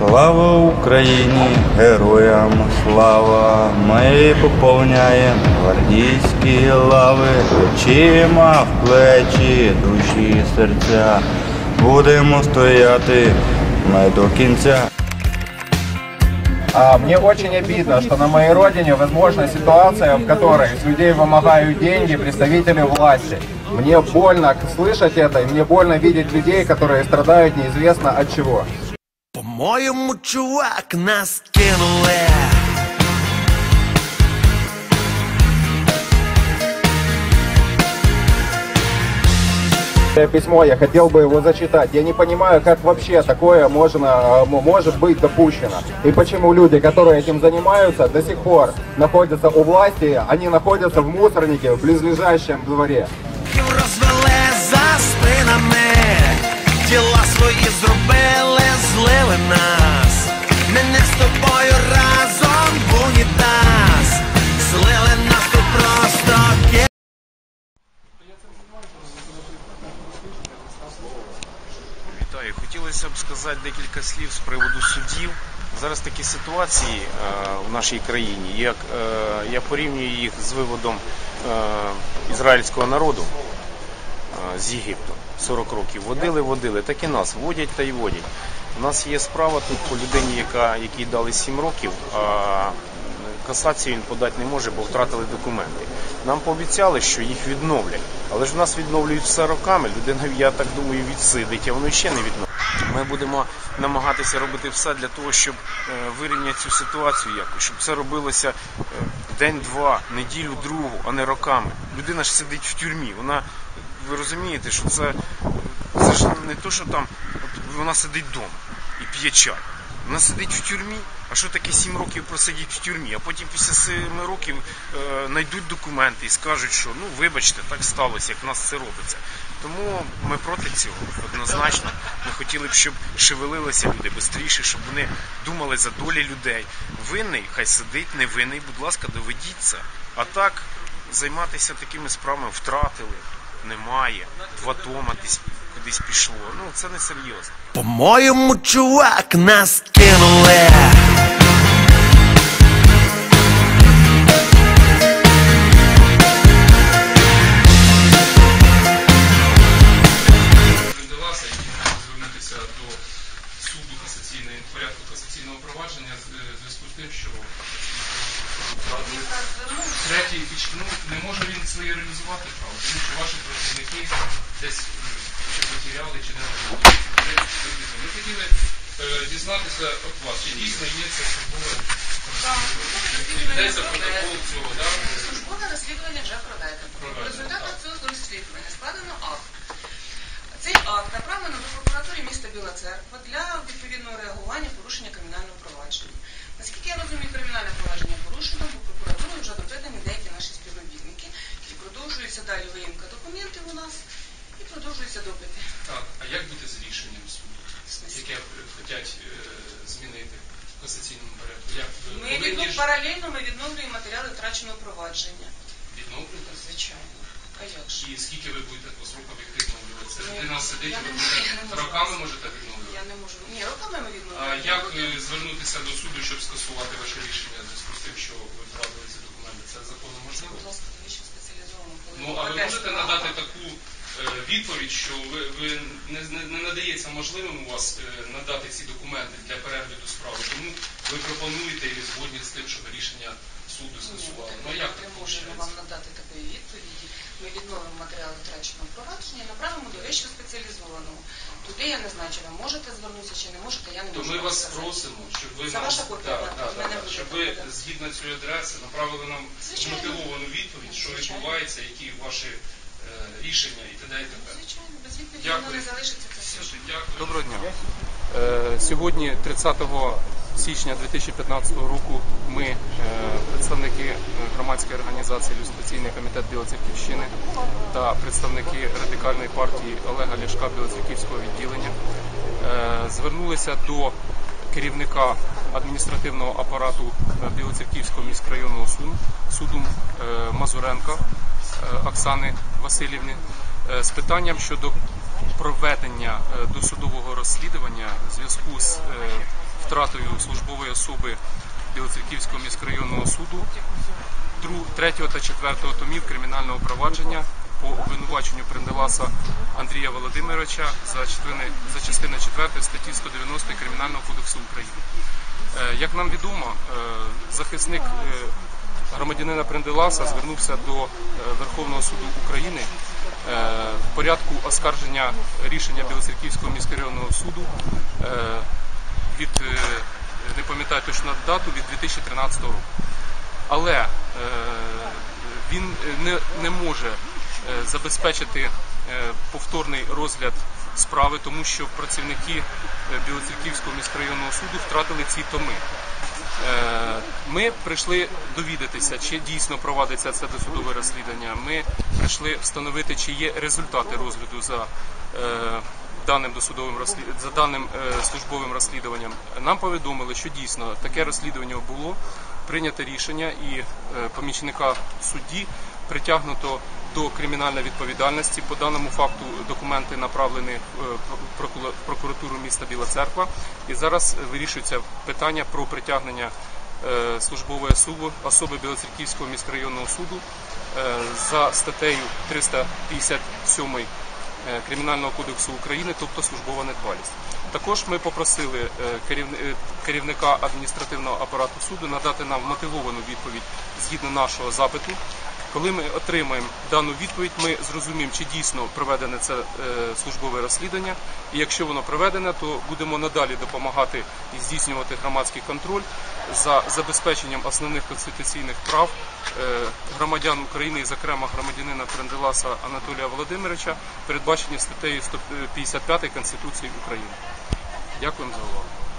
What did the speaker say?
Слава Україні, героям слава! Ми поповняємо гвардійські лави, очима в плечі, душі, серця. Будемо стояти ми до кінця. А, Мне очень обидно, что на моей родине возможна ситуация, в которой с людей вымогают деньги представители власти. Мне больно слышать это, и мне больно видеть людей, которые страдают неизвестно от чего. По-моєму, чувак, нас кинули. Это письмо, я хотел бы его зачитать. Я не понимаю, как вообще такое можно, э, м- может быть допущено. И почему люди, которые этим занимаются, до сих пор находятся у власти, они находятся в мусорнике в близлежащем дворе. Розвели за спинами, діла свої зробили, Злили нас. Мене з тобою разом в унітаз. Злили нас тут просто ки- Вітаю. Хотілося б сказати декілька слів з приводу судів. Зараз такі ситуації е, в нашій країні, як е, я порівнюю їх з виводом е, ізраїльського народу з Єгипту 40 років. Водили, водили, так і нас водять та й водять. У нас є справа тут по людині, яка, якій дали 7 років, а касацію він подати не може, бо втратили документи. Нам пообіцяли, що їх відновлять. Але ж в нас відновлюють все роками. Людина, я так думаю, відсидить, а воно ще не відновлює. Ми будемо намагатися робити все для того, щоб е, вирівняти цю ситуацію якось, щоб це робилося е, день-два, неділю, другу, а не роками. Людина ж сидить в тюрмі. Вона, ви розумієте, що це, це ж не то, що там от вона сидить вдома і п'є чай. Вона сидить в тюрмі. А що таке 7 років просидіть в тюрмі? А потім після 7 років е, знайдуть документи і скажуть, що ну вибачте, так сталося, як в нас це робиться. Тому ми проти цього однозначно. Ми хотіли б, щоб шевелилися люди швидше, щоб вони думали за долі людей. Винний, хай сидить, невинний, будь ласка, доведіть це. А так займатися такими справами втратили, немає, два тома десь кудись пішло. Ну це не серйозно. По-моєму, чувак, нас кинули. Третій піч- ну, не може він своє реалізувати право, тому що ваші працівники десь е, чи потеряли, чи не Ми хотіли е, дізнатися від вас, чи дійсно є це службове йдеться протокол цього, да? Службове розслідування вже проведено. В результатах цього розслідування складено акт. Цей акт направлено до прокуратури міста Біла Церква для відповідного реагування порушення кримінального провадження. Наскільки я розумію, кримінальне провадження порушено, бо прокуратурою вже допитані деякі наші співробітники, і продовжується далі виїмка документів у нас, і продовжуються допити. Так, а як бути з рішенням суду, яке хочуть е, змінити в касаційному порядку? Ми повинні паралельно ми відновлюємо матеріали втраченого провадження. відновлювати? Звичайно. А як же? І скільки ви будете по срокам їх відновлювати? Це Ну, людина сидить, ви будете роками можете відновлювати? Я не можу. Ні, роками ми А відновлюємо. як е, звернутися до суду, щоб скасувати ваше рішення в зв'язку з тим, що ви втратили ці документи? Це законно можливо? Будь ласка, навіщо спеціалізовано? Ну, а ви можете надати таку відповідь, що ви, ви не, не, не надається можливим у вас е, надати ці документи для перегляду справи, тому ви пропонуєте і згодні з тим, щоб рішення суду скасували. Ну, як Ми так можемо вам надати такої відповіді. Ми відновимо матеріали втраченого провадження направимо до вищого спеціалізованого. Туди я не знаю, чи ви можете звернутися, чи не можете, я не То можу. ми вас сказати. просимо, щоб ви Це нам ваша копія, Да, так, да, да, щоб ви згідно цієї адреси направили нам мотивовану відповідь, що відбувається, які ваші е, рішення і т.д. і т.п. Звичайно, без відповіді воно не залишиться. Це Дякую. Доброго дня. Е, Сьогодні, 30 січня 2015 року, ми, е, представники громадської організації Люстраційний комітет Білоцерківщини та представники радикальної партії Олега Ляшка Білоцерківського відділення, е, звернулися до керівника адміністративного апарату е, Білоцерківського міськрайонного суду, суду е, Мазуренка е, Оксани Васильівни з питанням щодо проведення досудового розслідування в зв'язку з втратою службової особи Білоцерківського міськрайонного суду 3 та 4 томів кримінального провадження по обвинуваченню Пренделаса Андрія Володимировича за частини 4 статті 190 Кримінального кодексу України. Е, Як нам відомо, е, захисник е, громадянина Пренделаса звернувся до Верховного суду України в порядку оскарження рішення Білоцерківського міськрайонного суду від не пам'ятаю точно дату від 2013 року. Але він не, не може забезпечити повторний розгляд справи, тому що працівники е, Білоцерківського міськрайонного суду втратили ці томи. Е, Ми прийшли довідатися, чи дійсно провадиться це досудове розслідування. Ми прийшли встановити, чи є результати розгляду за е, даним досудовим за даним службовим розслідуванням. Нам повідомили, що дійсно таке розслідування було. Прийнято рішення і помічника судді притягнуто до кримінальної відповідальності. По даному факту документи направлені е, в прокуратуру міста Біла Церква. І зараз вирішується питання про притягнення е, службової особи, особи Білоцерківського міськрайонного суду е, за статтею 357 е, Кримінального кодексу України, тобто службова недбалість. Також ми попросили керівни- керівника адміністративного апарату суду надати нам мотивовану відповідь згідно нашого запиту. Коли ми отримаємо дану відповідь, ми зрозуміємо, чи дійсно проведене це е, службове розслідування. І якщо воно проведене, то будемо надалі допомагати і здійснювати громадський контроль за забезпеченням основних конституційних прав е, громадян України, і, зокрема громадянина Пренделаса Анатолія Володимировича, передбачені статтею 155 Конституції України. Дякуємо за увагу.